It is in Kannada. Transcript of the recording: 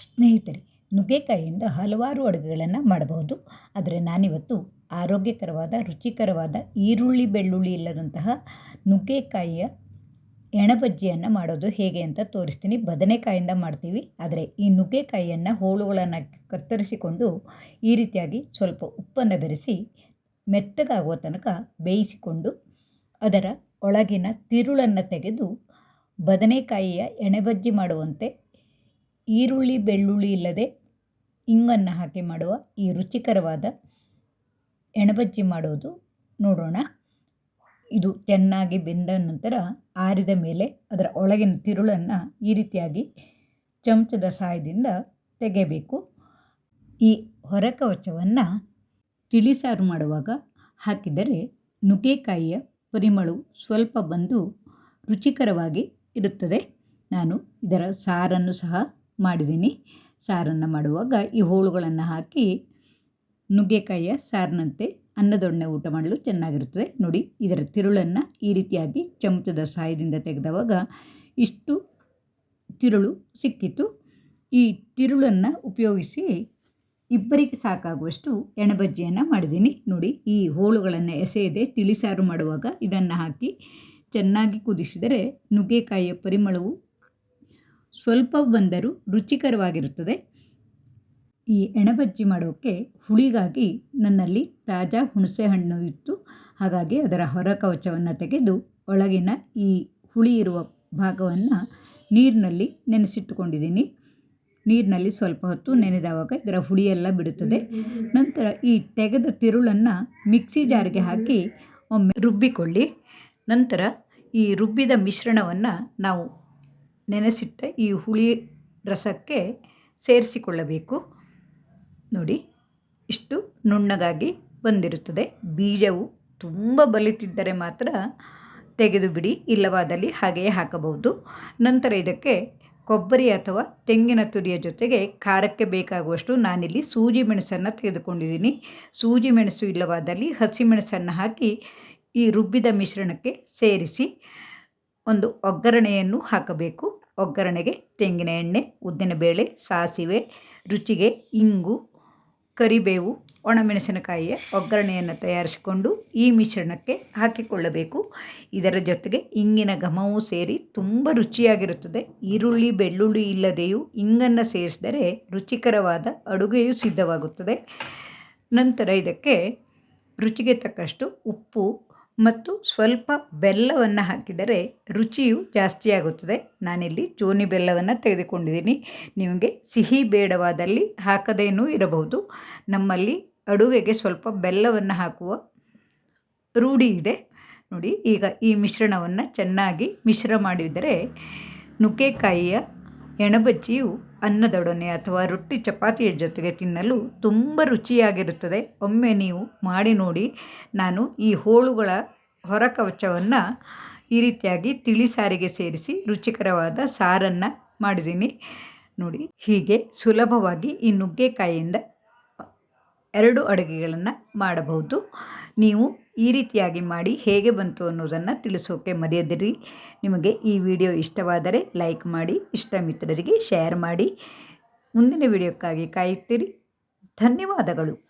ಸ್ನೇಹಿತರೆ, ನುಗ್ಗೆಕಾಯಿಯಿಂದ ಹಲವಾರು ಅಡುಗೆಗಳನ್ನು ಮಾಡಬಹುದು. ಆದರೆ ನಾನಿವತ್ತು ಆರೋಗ್ಯಕರವಾದ, ರುಚಿಕರವಾದ ಈರುಳ್ಳಿ, ಬೆಳ್ಳುಳ್ಳಿ ಇಲ್ಲದಂತಹ ನುಗ್ಗೆಕಾಯಿಯ ಎಣಬಜ್ಜಿಯನ್ನು ಮಾಡೋದು ಹೇಗೆ ಅಂತ ತೋರಿಸ್ತೀನಿ. ಬದನೆಕಾಯಿಂದ ಮಾಡ್ತೀವಿ. ಆದರೆ ಈ ನುಗ್ಗೆಕಾಯಿಯನ್ನು ಹೋಳುಗಳನ್ನು ಕತ್ತರಿಸಿಕೊಂಡು ಈ ರೀತಿಯಾಗಿ ಸ್ವಲ್ಪ ಉಪ್ಪನ್ನು ಬೆರೆಸಿ ಮೆತ್ತಗಾಗುವ ತನಕ ಬೇಯಿಸಿಕೊಂಡು ಅದರ ಒಳಗಿನ ತಿರುಳನ್ನು ತೆಗೆದು ಬದನೆಕಾಯಿಯ ಎಣೆಬಜ್ಜಿ ಮಾಡುವಂತೆ ಈರುಳ್ಳಿ, ಬೆಳ್ಳುಳ್ಳಿ ಇಲ್ಲದೆ ಇಂಗನ್ನು ಹಾಕಿ ಮಾಡುವ ಈ ರುಚಿಕರವಾದ ಎಣಬಜ್ಜಿ ಮಾಡೋದು ನೋಡೋಣ. ಇದು ಚೆನ್ನಾಗಿ ಬೆಂದ ನಂತರ ಆರಿದ ಮೇಲೆ ಅದರ ಒಳಗಿನ ತಿರುಳನ್ನು ಈ ರೀತಿಯಾಗಿ ಚಮಚದ ಸಹಾಯದಿಂದ ತೆಗೆಯಬೇಕು. ಈ ಹೊರಕವಚವನ್ನು ತಿಳಿಸಾರು ಮಾಡುವಾಗ ಹಾಕಿದರೆ ನುಗ್ಗೆಕಾಯಿಯ ಪರಿಮಳು ಸ್ವಲ್ಪ ಬಂದು ರುಚಿಕರವಾಗಿ ಇರುತ್ತದೆ. ನಾನು ಇದರ ಸಾರನ್ನು ಸಹ ಮಾಡಿದ್ದೀನಿ. ಸಾರನ್ನು ಮಾಡುವಾಗ ಈ ಹೋಳುಗಳನ್ನು ಹಾಕಿ ನುಗ್ಗೆಕಾಯಿಯ ಸಾರಿನಂತೆ ಅನ್ನದೊಣ್ಣೆ ಊಟ ಮಾಡಲು ಚೆನ್ನಾಗಿರುತ್ತದೆ. ನೋಡಿ, ಇದರ ತಿರುಳನ್ನು ಈ ರೀತಿಯಾಗಿ ಚಮಚದ ಸಹಾಯದಿಂದ ತೆಗೆದವಾಗ ಇಷ್ಟು ತಿರುಳು ಸಿಕ್ಕಿತು. ಈ ತಿರುಳನ್ನು ಉಪಯೋಗಿಸಿ ಇಬ್ಬರಿಗೆ ಸಾಕಾಗುವಷ್ಟು ಎಣಬಜ್ಜಿಯನ್ನು ಮಾಡಿದ್ದೀನಿ. ನೋಡಿ, ಈ ಹೋಳುಗಳನ್ನು ಎಸೆಯದೆ ತಿಳಿಸಾರು ಮಾಡುವಾಗ ಇದನ್ನು ಹಾಕಿ ಚೆನ್ನಾಗಿ ಕುದಿಸಿದರೆ ನುಗ್ಗೆಕಾಯಿಯ ಪರಿಮಳವು ಸ್ವಲ್ಪ ಬಂದರೂ ರುಚಿಕರವಾಗಿರುತ್ತದೆ. ಈ ಎಣಬಜ್ಜಿ ಮಾಡೋಕ್ಕೆ ಹುಳಿಗಾಗಿ ನನ್ನಲ್ಲಿ ತಾಜಾ ಹುಣಸೆ ಹಣ್ಣು ಇತ್ತು. ಹಾಗಾಗಿ ಅದರ ಹೊರ ಕವಚವನ್ನು ತೆಗೆದು ಒಳಗಿನ ಈ ಹುಳಿ ಇರುವ ಭಾಗವನ್ನು ನೀರಿನಲ್ಲಿ ನೆನೆಸಿಟ್ಟುಕೊಂಡಿದ್ದೀನಿ. ನೀರಿನಲ್ಲಿ ಸ್ವಲ್ಪ ಹೊತ್ತು ನೆನೆದವಾಗ ಇದರ ಹುಳಿಯೆಲ್ಲ ಬಿಡುತ್ತದೆ. ನಂತರ ಈ ತೆಗೆದ ತಿರುಳನ್ನು ಮಿಕ್ಸಿ ಜಾರಿಗೆ ಹಾಕಿ ಒಮ್ಮೆ ರುಬ್ಬಿಕೊಳ್ಳಿ. ನಂತರ ಈ ರುಬ್ಬಿದ ಮಿಶ್ರಣವನ್ನು ನಾವು ನೆನೆಸಿಟ್ಟ ಈ ಹುಳಿ ರಸಕ್ಕೆ ಸೇರಿಸಿಕೊಳ್ಳಬೇಕು. ನೋಡಿ, ಇಷ್ಟು ನುಣ್ಣಗಾಗಿ ಬಂದಿರುತ್ತದೆ. ಬೀಜವು ತುಂಬ ಬಲಿತಿದ್ದರೆ ಮಾತ್ರ ತೆಗೆದು ಬಿಡಿ ಇಲ್ಲವಾದಲ್ಲಿ ಹಾಗೆಯೇ ಹಾಕಬಹುದು. ನಂತರ ಇದಕ್ಕೆ ಕೊಬ್ಬರಿ ಅಥವಾ ತೆಂಗಿನ ತುರಿಯ ಜೊತೆಗೆ ಖಾರಕ್ಕೆ ಬೇಕಾಗುವಷ್ಟು ನಾನಿಲ್ಲಿ ಸೂಜಿ ಮೆಣಸನ್ನು ತೆಗೆದುಕೊಂಡಿದ್ದೀನಿ. ಸೂಜಿ ಮೆಣಸು ಇಲ್ಲವಾದಲ್ಲಿ ಹಸಿಮೆಣಸನ್ನು ಹಾಕಿ ಈ ರುಬ್ಬಿದ ಮಿಶ್ರಣಕ್ಕೆ ಸೇರಿಸಿ ಒಂದು ಒಗ್ಗರಣೆಯನ್ನು ಹಾಕಬೇಕು. ಒಗ್ಗರಣೆಗೆ ತೆಂಗಿನ ಎಣ್ಣೆ ಉದ್ದಿನಬೇಳೆ ಸಾಸಿವೆ, ರುಚಿಗೆ ಇಂಗು, ಕರಿಬೇವು, ಒಣಮೆಣಸಿನಕಾಯಿಯ ಒಗ್ಗರಣೆಯನ್ನು ತಯಾರಿಸಿಕೊಂಡು ಈ ಮಿಶ್ರಣಕ್ಕೆ ಹಾಕಿಕೊಳ್ಳಬೇಕು. ಇದರ ಜೊತೆಗೆ ಇಂಗಿನ ಘಮವೂ ಸೇರಿ ತುಂಬ ರುಚಿಯಾಗಿರುತ್ತದೆ. ಈರುಳ್ಳಿ, ಬೆಳ್ಳುಳ್ಳಿ ಇಲ್ಲದೆಯೂ ಇಂಗನ್ನು ಸೇರಿಸಿದರೆ ರುಚಿಕರವಾದ ಅಡುಗೆಯು ಸಿದ್ಧವಾಗುತ್ತದೆ. ನಂತರ ಇದಕ್ಕೆ ರುಚಿಗೆ ತಕ್ಕಷ್ಟು ಉಪ್ಪು ಮತ್ತು ಸ್ವಲ್ಪ ಬೆಲ್ಲವನ್ನು ಹಾಕಿದರೆ ರುಚಿಯು ಜಾಸ್ತಿಯಾಗುತ್ತದೆ. ನಾನಿಲ್ಲಿ ಜೋನಿ ಬೆಲ್ಲವನ್ನು ತೆಗೆದುಕೊಂಡಿದ್ದೀನಿ. ನಿಮಗೆ ಸಿಹಿ ಬೇಡವಾದಲ್ಲಿ ಹಾಕದೇನೂ ಇರಬಹುದು. ನಮ್ಮಲ್ಲಿ ಅಡುಗೆಗೆ ಸ್ವಲ್ಪ ಬೆಲ್ಲವನ್ನು ಹಾಕುವ ರೂಢಿ ಇದೆ. ನೋಡಿ, ಈಗ ಈ ಮಿಶ್ರಣವನ್ನು ಚೆನ್ನಾಗಿ ಮಿಶ್ರ ಮಾಡಿದರೆ ನುಗ್ಗೆಕಾಯಿಯ ಎಣಬಜ್ಜಿಯು ಅನ್ನದೊಡನೆ ಅಥವಾ ರೊಟ್ಟಿ ಚಪಾತಿಯ ಜೊತೆಗೆ ತಿನ್ನಲು ತುಂಬ ರುಚಿಯಾಗಿರುತ್ತದೆ. ಒಮ್ಮೆ ನೀವು ಮಾಡಿ ನೋಡಿ. ನಾನು ಈ ಹೋಳುಗಳ ಹೊರ ಕವಚವನ್ನು ಈ ರೀತಿಯಾಗಿ ತಿಳಿ ಸಾರಿಗೆ ಸೇರಿಸಿ ರುಚಿಕರವಾದ ಸಾರನ್ನು ಮಾಡಿದ್ದೀನಿ. ನೋಡಿ, ಹೀಗೆ ಸುಲಭವಾಗಿ ಈ ನುಗ್ಗೆಕಾಯಿಯಿಂದ ಎರಡು ಅಡುಗೆಗಳನ್ನು ಮಾಡಬಹುದು. ನೀವು ಈ ರೀತಿಯಾಗಿ ಮಾಡಿ ಹೇಗೆ ಬಂತು ಅನ್ನೋದನ್ನು ತಿಳಿಸೋಕೆ ಮರೆಯದಿರಿ. ನಿಮಗೆ ಈ ವಿಡಿಯೋ ಇಷ್ಟವಾದರೆ ಲೈಕ್ ಮಾಡಿ ಇಷ್ಟ ಮಿತ್ರರಿಗೆ ಶೇರ್ ಮಾಡಿ. ಮುಂದಿನ ವಿಡಿಯೋಕ್ಕಾಗಿ ಕಾಯುತ್ತೀರಿ. ಧನ್ಯವಾದಗಳು.